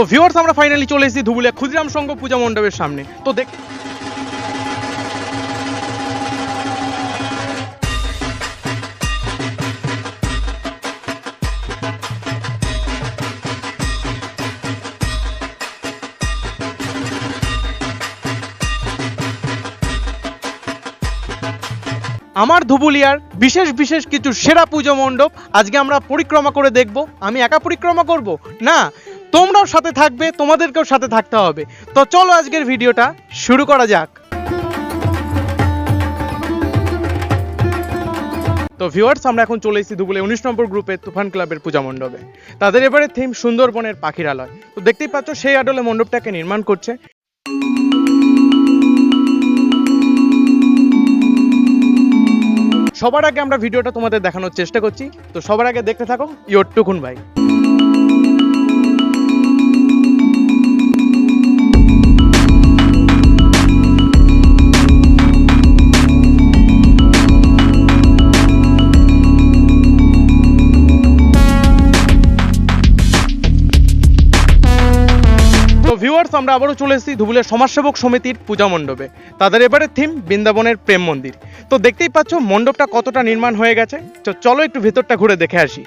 তো ভিউয়ার্স আমরা ফাইনালি চলে এসেছি ধুবুলিয়া ক্ষুদিরাম সংঘ পূজা মণ্ডপের সামনে। তো দেখ আমার ধুবুলিয়ার বিশেষ বিশেষ কিছু সেরা পুজো মণ্ডপ আজকে আমরা পরিক্রমা করে দেখব। আমি একা পরিক্রমা করব? না তোমরাও সাথে থাকবে, তোমাদেরকেও সাথে থাকতে হবে। তো চলো আজকের ভিডিওটা শুরু করা যাক। তো ভিউয়ার্স আমরা এখন চলে এসেছি দুপুরে উনিশ নম্বর গ্রুপে তুফান ক্লাবের পূজা মণ্ডপে। তাদের এবারে থিম সুন্দরবনের পাখিরালয় তো দেখতেই পাচ্ছ, সেই আডলে মণ্ডপটাকে নির্মাণ করছে। সবার আগে আমরা ভিডিওটা তোমাদের দেখানোর চেষ্টা করছি। তো সবার আগে দেখতে থাকো ইয়োর টুকুন ভাই। ভিউয়ার্স আমরা আবারও চলে এসেছি ধুবুলের সমাজসেবক সমিতির পূজা মণ্ডপে। তাদের এবারে থিম বৃন্দাবনের প্রেম মন্দির। তো দেখতেই পাচ্ছ, মণ্ডপটা কতটা নির্মাণ হয়ে গেছে। চলো একটু ভেতরটা ঘুরে দেখে আসি।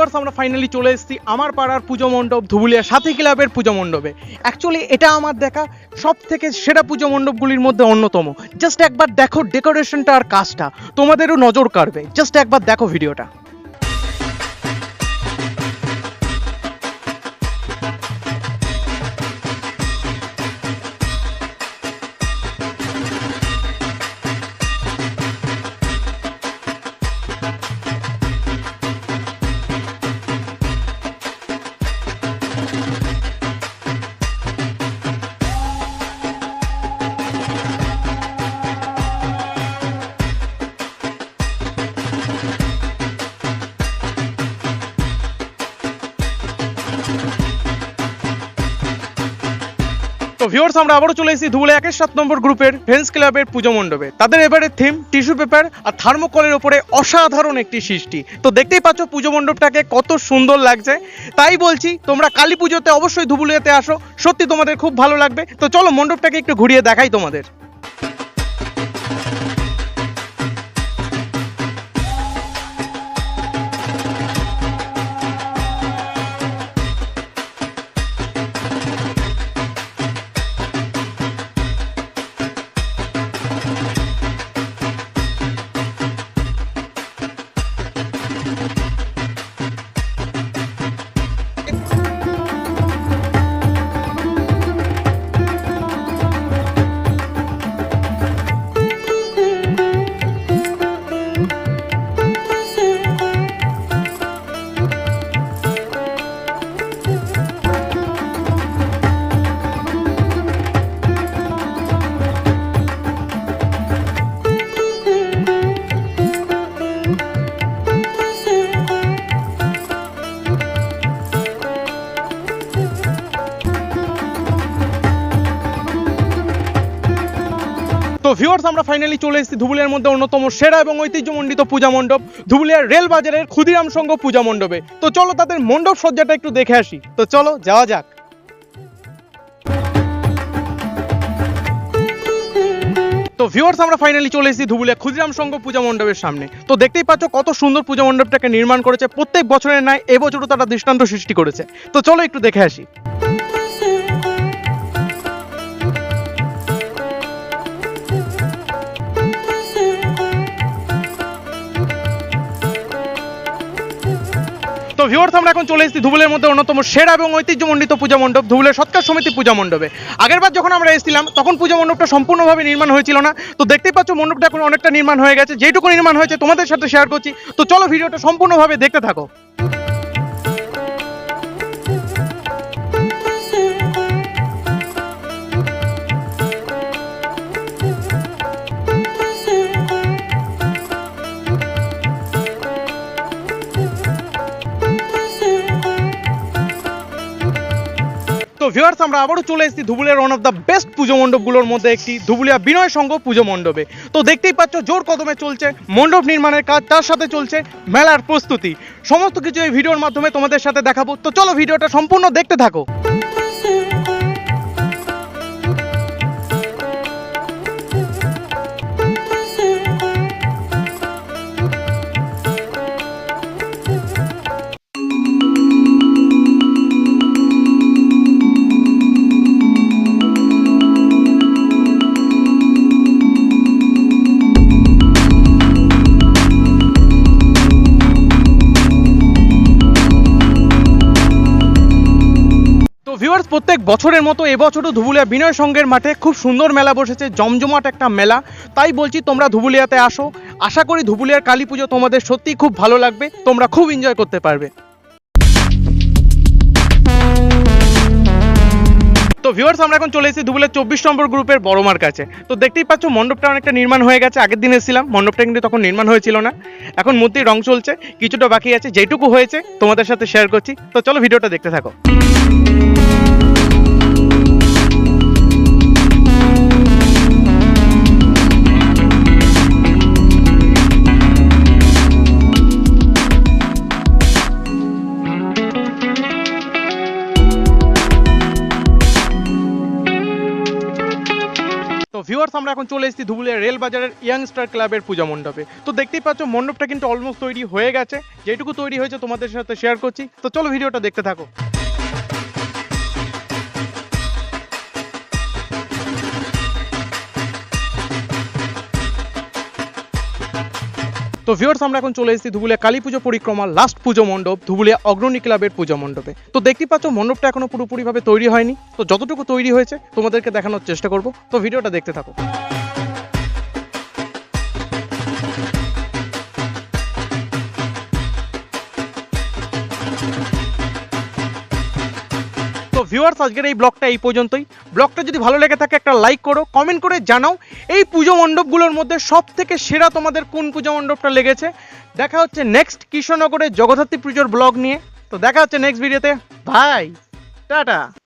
ভিউয়ার্স আমরা ফাইনালি চলে এসেছি আমার পাড়ার পুজো মণ্ডপ ধুবুলিয়া সাথী ক্লাবের পুজো মণ্ডপে। অ্যাকচুয়ালি এটা আমার দেখা সব থেকে সেরা পুজো মণ্ডপগুলির মধ্যে অন্যতম। জাস্ট একবার দেখো ডেকোরেশনটা আর কাজটা। তোমাদেরও নজর কাড়বে। জাস্ট একবার দেখো ভিডিওটা তো ভিউয়ার্স আমরা আবারও চলে এসেছি ধুবুলে একের সাত নম্বর গ্রুপের ফ্রেন্স ক্লাবের পুজো মণ্ডপে। তাদের এবারে থিম টিস্যু পেপার আর থার্মোকলের ওপরে অসাধারণ একটি সৃষ্টি। তো দেখতেই পাচ্ছ পুজো মণ্ডপটাকে কত সুন্দর লাগছে। তাই বলছি, তোমরা কালী পুজোতে অবশ্যই ধুবুলিয়াতে আসো। সত্যি তোমাদের খুব ভালো লাগবে। তো চলো মণ্ডপটাকে একটু ঘুরিয়ে দেখাই তোমাদের। তো ভিউয়ার্স আমরা ফাইনালি চলে এসেছি ধুবুলিয়ার মধ্যে অন্যতম সেরা এবং ঐতিহ্যমণ্ডিত পূজা মণ্ডপ, ধুবুলিয়ার রেল বাজারের ক্ষুদিরাম সংঘ পূজা মণ্ডপে। তো চলো তাদের মণ্ডপ সজ্জাটা একটু দেখে আসি। তো চলো, যাওয়া যাক। তো ভিউয়ার্স আমরা ফাইনালি চলে এসেছি ধুবুলিয়া ক্ষুদিরাম সংঘ পূজা মণ্ডপের সামনে। তো দেখতেই পাচ্ছ কত সুন্দর পূজা মণ্ডপটাকে নির্মাণ করেছে। প্রত্যেক বছরের ন্যায় এবছরও তারা দৃষ্টান্ত সৃষ্টি করেছে। তো চলো একটু দেখে আসি। তো ভিউয়ার্স আমরা এখন চলে এসেছি ধুবুলের মধ্যে অন্যতম সেরা এবং ঐতিহ্যমণ্ডিত পূজা মণ্ডপ, ধুবুলের সৎকার সমিতি পূজা মণ্ডপে। আগেরবার যখন আমরা এসেছিলাম, তখন পূজা মণ্ডপটা সম্পূর্ণভাবে নির্মাণ হয়েছিল না। তো দেখতেই পাচ্ছ, মণ্ডপটা এখন অনেকটা নির্মাণ হয়ে গেছে। যেটুকু নির্মাণ হয়েছে, তোমাদের সাথে শেয়ার করছি। তো চলো ভিডিওটা সম্পূর্ণভাবে দেখতে থাকো। তো ভিউয়ার্স আমরা আবারও চলে এসেছি ধুবুলিয়ার ওয়ান অফ দ্য বেস্ট পুজো মণ্ডপগুলোর মধ্যে একটি, ধুবুলিয়া বিনয় সংঘ পুজো মণ্ডপে। তো দেখতেই পাচ্ছ, জোর কদমে চলছে মণ্ডপ নির্মাণের কাজ, তার সাথে চলছে মেলার প্রস্তুতি। সমস্ত কিছু এই ভিডিওর মাধ্যমে তোমাদের সাথে দেখাবো। তো চলো ভিডিওটা সম্পূর্ণ দেখতে থাকো। প্রত্যেক বছরের মতো এবছরও ধুবুলিয়া বিনয় সংঘের মাঠে খুব সুন্দর মেলা বসেছে, জমজমাট একটা মেলা। তাই বলছি তোমরা ধুবুলিয়াতে আসো। আশা করি ধুবুলিয়ার কালী পুজো তোমাদের সত্যিই খুব ভালো লাগবে। তোমরা খুব এনজয় করতে পারবে। তো ভিউয়ার্স আমরা এখন চলে এসেছি ধুবুলের চব্বিশ নম্বর গ্রুপের বড়মার কাছে। তো দেখতেই পাচ্ছ, মণ্ডপটা অনেকটা নির্মাণ হয়ে গেছে। আগের দিন এসেছিলাম, মণ্ডপটা কিন্তু তখন নির্মাণ হয়েছিল না। এখন মূর্তির রং চলছে, কিছুটা বাকি আছে, যেটুকু হয়েছে তোমাদের সাথে শেয়ার করছি। তো চলো ভিডিওটা দেখতে থাকো। ভিউয়ার্স আমরা এখন চলে এসেছি ধুবুলিয়া রেল বাজারের ইয়াং স্টার ক্লাবের পূজা মণ্ডপে। তো দেখতেই পাচ্ছ, মণ্ডপটা কিন্তু অলমোস্ট তৈরি হয়ে গেছে। যেটুকু তৈরি হয়েছে, তোমাদের সাথে শেয়ার করছি। তো চলো ভিডিওটা দেখতে থাকো। তো ভিউয়ার্স আমরা এখন চলে এসেছি ধুবুলিয়া কালী পুজো পরিক্রমা লাস্ট পুজো মণ্ডপ, ধুবুলিয়া অগ্রণী ক্লাবের পুজো মণ্ডপে। তো দেখতে পাচ্ছ, মণ্ডপটা এখনও পুরোপুরিভাবে তৈরি হয়নি। তো যতটুকু তৈরি হয়েছে, তোমাদেরকে দেখানোর চেষ্টা করব। তো ভিডিওটা দেখতে থাকো। ভিউয়ার্স আজকের এই ব্লগটা এই পর্যন্তই। ব্লগটা যদি ভালো লেগে থাকে, একটা লাইক করো কমেন্ট করে জানাও, এই পুজো মণ্ডপগুলোর মধ্যে সব থেকে সেরা তোমাদের কোন পুজো মণ্ডপটা লেগেছে। দেখা হচ্ছে নেক্সট কৃষ্ণনগরের জগদ্ধাত্রী পুজোর ব্লগ নিয়ে। তো দেখা হচ্ছে নেক্সট ভিডিওতে ভাই টাটা।